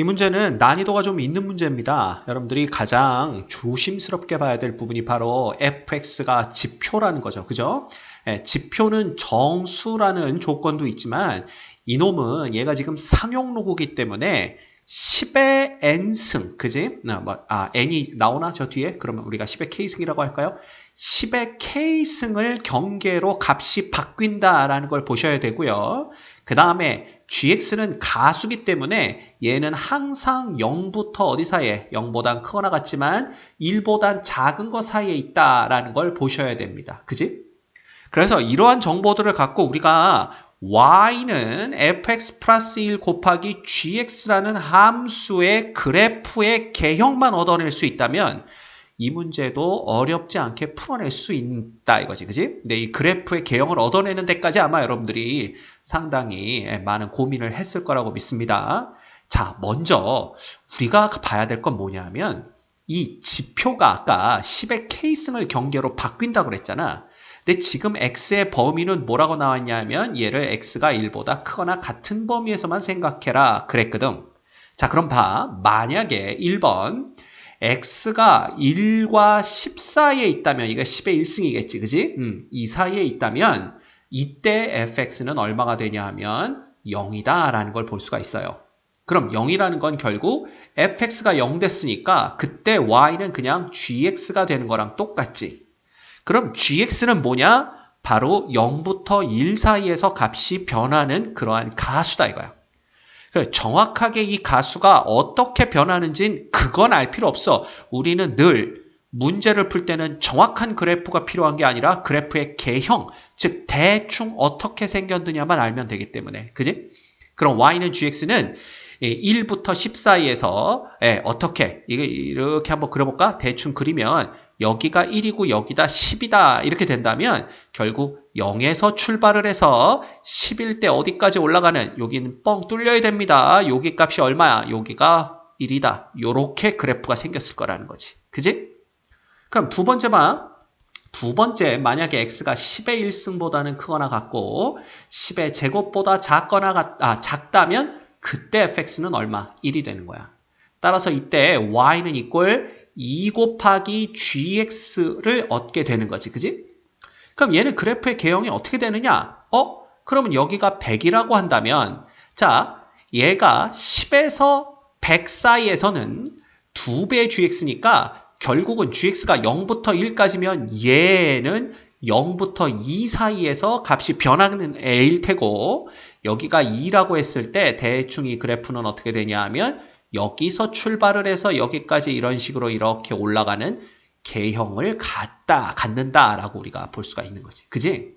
이 문제는 난이도가 좀 있는 문제입니다. 여러분들이 가장 조심스럽게 봐야 될 부분이 바로 fx가 지표라는 거죠. 그죠? 예, 지표는 정수라는 조건도 있지만 이놈은 얘가 지금 상용로고기 때문에 10의 n승, 그지? 아, 뭐, 아, n이 나오나 저 뒤에? 그러면 우리가 10의 k승이라고 할까요? 10의 k승을 경계로 값이 바뀐다라는 걸 보셔야 되고요. 그 다음에 gx는 가수기 때문에 얘는 항상 0부터 어디 사이에 0보단 크거나 같지만 1보단 작은 거 사이에 있다라는 걸 보셔야 됩니다. 그지? 그래서 이러한 정보들을 갖고 우리가 y는 fx 플러스 1 곱하기 gx라는 함수의 그래프의 개형만 얻어낼 수 있다면 이 문제도 어렵지 않게 풀어낼 수 있다 이거지 그지? 근데 이 그래프의 개형을 얻어내는 데까지 아마 여러분들이 상당히 많은 고민을 했을 거라고 믿습니다. 자 먼저 우리가 봐야 될 건 뭐냐면 이 지표가 아까 10의 K승을 경계로 바뀐다고 그랬잖아. 근데 지금 x의 범위는 뭐라고 나왔냐면 얘를 x가 1보다 크거나 같은 범위에서만 생각해라 그랬거든. 자 그럼 봐. 만약에 1번 x가 1과 10 사이에 있다면 이거 10의 1승이겠지. 그지? 음, 이 사이에 있다면 이때 fx는 얼마가 되냐 하면 0이다 라는 걸 볼 수가 있어요. 그럼 0이라는 건 결국 fx가 0 됐으니까 그때 y는 그냥 gx가 되는 거랑 똑같지. 그럼 gx는 뭐냐? 바로 0부터 1 사이에서 값이 변하는 그러한 가수다 이거야. 정확하게 이 가수가 어떻게 변하는지는 그건 알 필요 없어. 우리는 늘 문제를 풀 때는 정확한 그래프가 필요한 게 아니라 그래프의 개형, 즉 대충 어떻게 생겼느냐만 알면 되기 때문에. 그지? 그럼 y는 gx는 1부터 10 사이에서 예, 어떻게 이렇게 한번 그려볼까? 대충 그리면 여기가 1이고 여기다 10이다 이렇게 된다면 결국 0에서 출발을 해서 10일 때 어디까지 올라가는 여기는 뻥 뚫려야 됩니다. 여기 값이 얼마야? 여기가 1이다. 요렇게 그래프가 생겼을 거라는 거지. 그지? 그럼 두 번째 봐. 두 번째 만약에 x가 10의 1승보다는 크거나 같고 10의 제곱보다 작거나 같, 아, 작다면 그때 fx는 얼마? 1이 되는 거야. 따라서 이때 y는 이꼴 2 곱하기 gx를 얻게 되는 거지. 그지? 그럼 얘는 그래프의 개형이 어떻게 되느냐? 어? 그러면 여기가 100이라고 한다면 자, 얘가 10에서 100 사이에서는 2배의 gx니까 결국은 gx가 0부터 1까지면 얘는 0부터 2 사이에서 값이 변하는 애일 테고 여기가 2라고 했을 때 대충 이 그래프는 어떻게 되냐 하면 여기서 출발을 해서 여기까지 이런 식으로 이렇게 올라가는 개형을 갖다, 갖는다라고 우리가 볼 수가 있는 거지. 그지?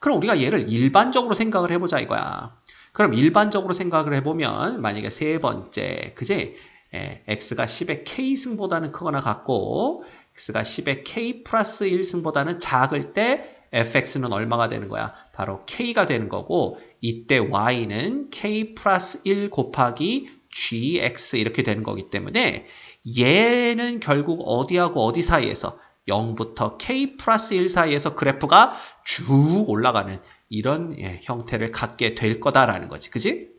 그럼 우리가 얘를 일반적으로 생각을 해보자 이거야. 그럼 일반적으로 생각을 해보면 만약에 세 번째, 그지? 예, x가 10의 k승보다는 크거나 같고 x가 10의 k 플러스 1승보다는 작을 때 fx는 얼마가 되는 거야? 바로 k가 되는 거고 이때 y는 k 플러스 1 곱하기 gx 이렇게 되는 거기 때문에 얘는 결국 어디하고 어디 사이에서 0부터 k 플러스 1 사이에서 그래프가 쭉 올라가는 이런 예, 형태를 갖게 될 거다라는 거지. 그지?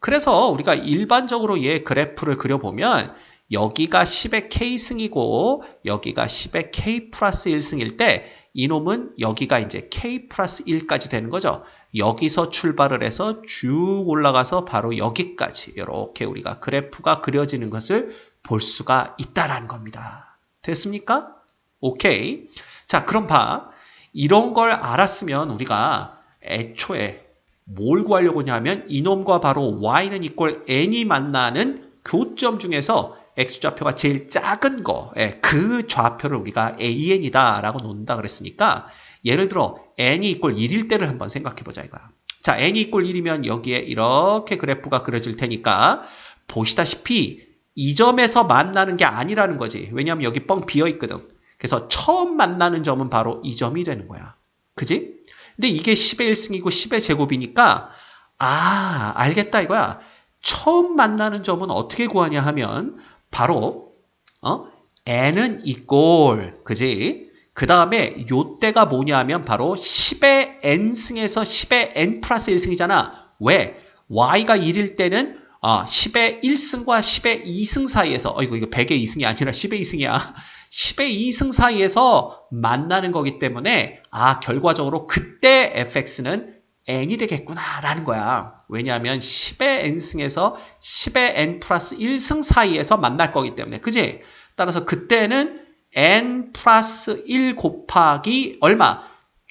그래서 우리가 일반적으로 얘 그래프를 그려보면 여기가 10의 k승이고 여기가 10의 k 플러스 1승일 때 이놈은 여기가 이제 k 플러스 1까지 되는 거죠. 여기서 출발을 해서 쭉 올라가서 바로 여기까지 이렇게 우리가 그래프가 그려지는 것을 볼 수가 있다라는 겁니다. 됐습니까? 오케이. 자, 그럼 봐. 이런 걸 알았으면 우리가 애초에 뭘 구하려고 하냐면 이놈과 바로 y는 이꼴 n이 만나는 교점 중에서 x좌표가 제일 작은 거, 예, 그 좌표를 우리가 an이다 라고 놓는다 그랬으니까 예를 들어 n이 이꼴 1일 때를 한번 생각해 보자 이거야. 자, n이 이꼴 1이면 여기에 이렇게 그래프가 그려질 테니까 보시다시피 이 점에서 만나는 게 아니라는 거지. 왜냐하면 여기 뻥 비어 있거든. 그래서 처음 만나는 점은 바로 이 점이 되는 거야. 그지? 근데 이게 10의 1승이고 10의 제곱이니까 아, 알겠다 이거야. 처음 만나는 점은 어떻게 구하냐 하면 바로 어? n은 이꼴 그지? 그 다음에 요때가 뭐냐 하면 바로 10의 n승에서 10의 n 플러스 1승이잖아. 왜? y가 1일 때는 아, 10의 1승과 10의 2승 사이에서, 어이구, 이거 100의 2승이 아니라 10의 2승이야. 10의 2승 사이에서 만나는 거기 때문에, 아, 결과적으로 그때 fx는 n이 되겠구나라는 거야. 왜냐하면 10의 n승에서 10의 n 플러스 1승 사이에서 만날 거기 때문에. 그지? 따라서 그때는 n 플러스 1 곱하기 얼마?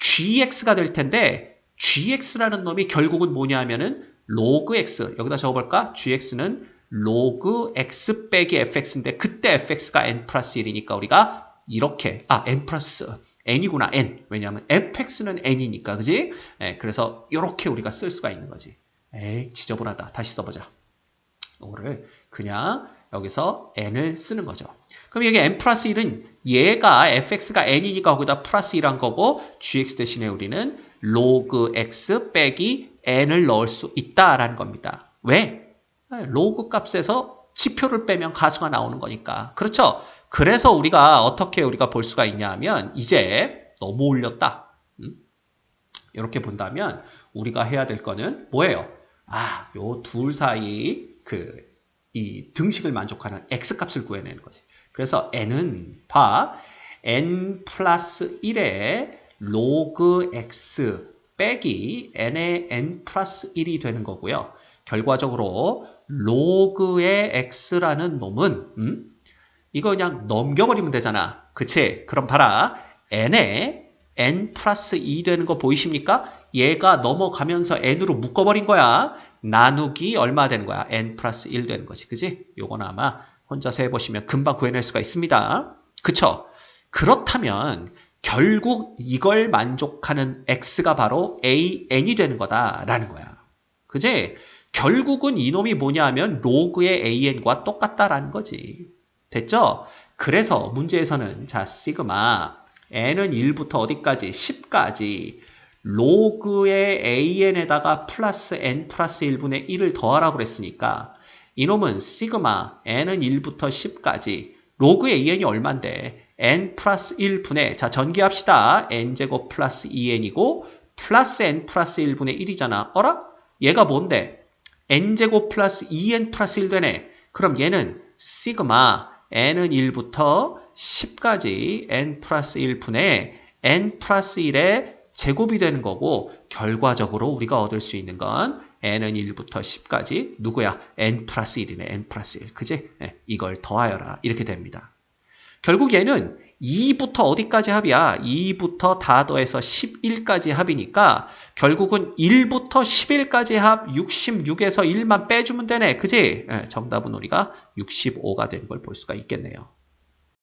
gx가 될 텐데, gx라는 놈이 결국은 뭐냐 하면은 로그 x 여기다 적어볼까? gx는 로그 x 빼기 fx인데 그때 fx가 n 플러스 1이니까 우리가 이렇게 아 n 플러스 n이구나 n 왜냐하면 fx는 n이니까 그지? 네, 그래서 이렇게 우리가 쓸 수가 있는 거지. 에이 지저분하다. 다시 써보자. 이거를 그냥 여기서 n을 쓰는 거죠. 그럼 여기 n 플러스 1은 얘가 fx가 n이니까 거기다 플러스 1한 거고 gx 대신에 우리는 로그 x 빼기 n을 넣을 수 있다라는 겁니다. 왜? 로그 값에서 지표를 빼면 가수가 나오는 거니까. 그렇죠? 그래서 우리가 어떻게 우리가 볼 수가 있냐 하면 이제 너무 올렸다. 음? 이렇게 본다면 우리가 해야 될 거는 뭐예요? 아, 요 둘 사이 그 이 등식을 만족하는 x 값을 구해내는 거지. 그래서 n은 봐 n 플러스 1에 로그 x 빼기 n의 n 플러스 1이 되는 거고요. 결과적으로 로그의 x라는 놈은 음? 이거 그냥 넘겨버리면 되잖아. 그치? 그럼 봐라. n에 n 플러스 2 되는 거 보이십니까? 얘가 넘어가면서 n으로 묶어버린 거야. 나누기 얼마 되는 거야? n 플러스 1 되는 거지. 그지? 요거는 아마 혼자서 해보시면 금방 구해낼 수가 있습니다. 그쵸? 그렇다면 결국 이걸 만족하는 x가 바로 an이 되는 거다라는 거야. 그지? 결국은 이놈이 뭐냐 하면 로그의 an과 똑같다라는 거지. 됐죠? 그래서 문제에서는 자 시그마 n은 1부터 어디까지? 10까지 로그의 an에다가 플러스 n 플러스 1분의 1을 더하라고 그랬으니까 이놈은 시그마 n은 1부터 10까지 로그의 an이 얼만데 n 플러스 1분의 자 전개합시다. n제곱 플러스 2n이고 플러스 n 플러스 1분의 1이잖아. 어라? 얘가 뭔데? n제곱 플러스 2n 플러스 1 되네. 그럼 얘는 시그마 n은 1부터 10까지 n 플러스 1분의 n 플러스 1의 제곱이 되는 거고 결과적으로 우리가 얻을 수 있는 건 n은 1부터 10까지 누구야? n 플러스 1이네. n 플러스 1. 그지? 네, 이걸 더하여라. 이렇게 됩니다. 결국 얘는 2부터 어디까지 합이야? 2부터 다 더해서 11까지 합이니까 결국은 1부터 11까지 합 66에서 1만 빼주면 되네. 그지? 네, 정답은 우리가 65가 되는 걸 볼 수가 있겠네요.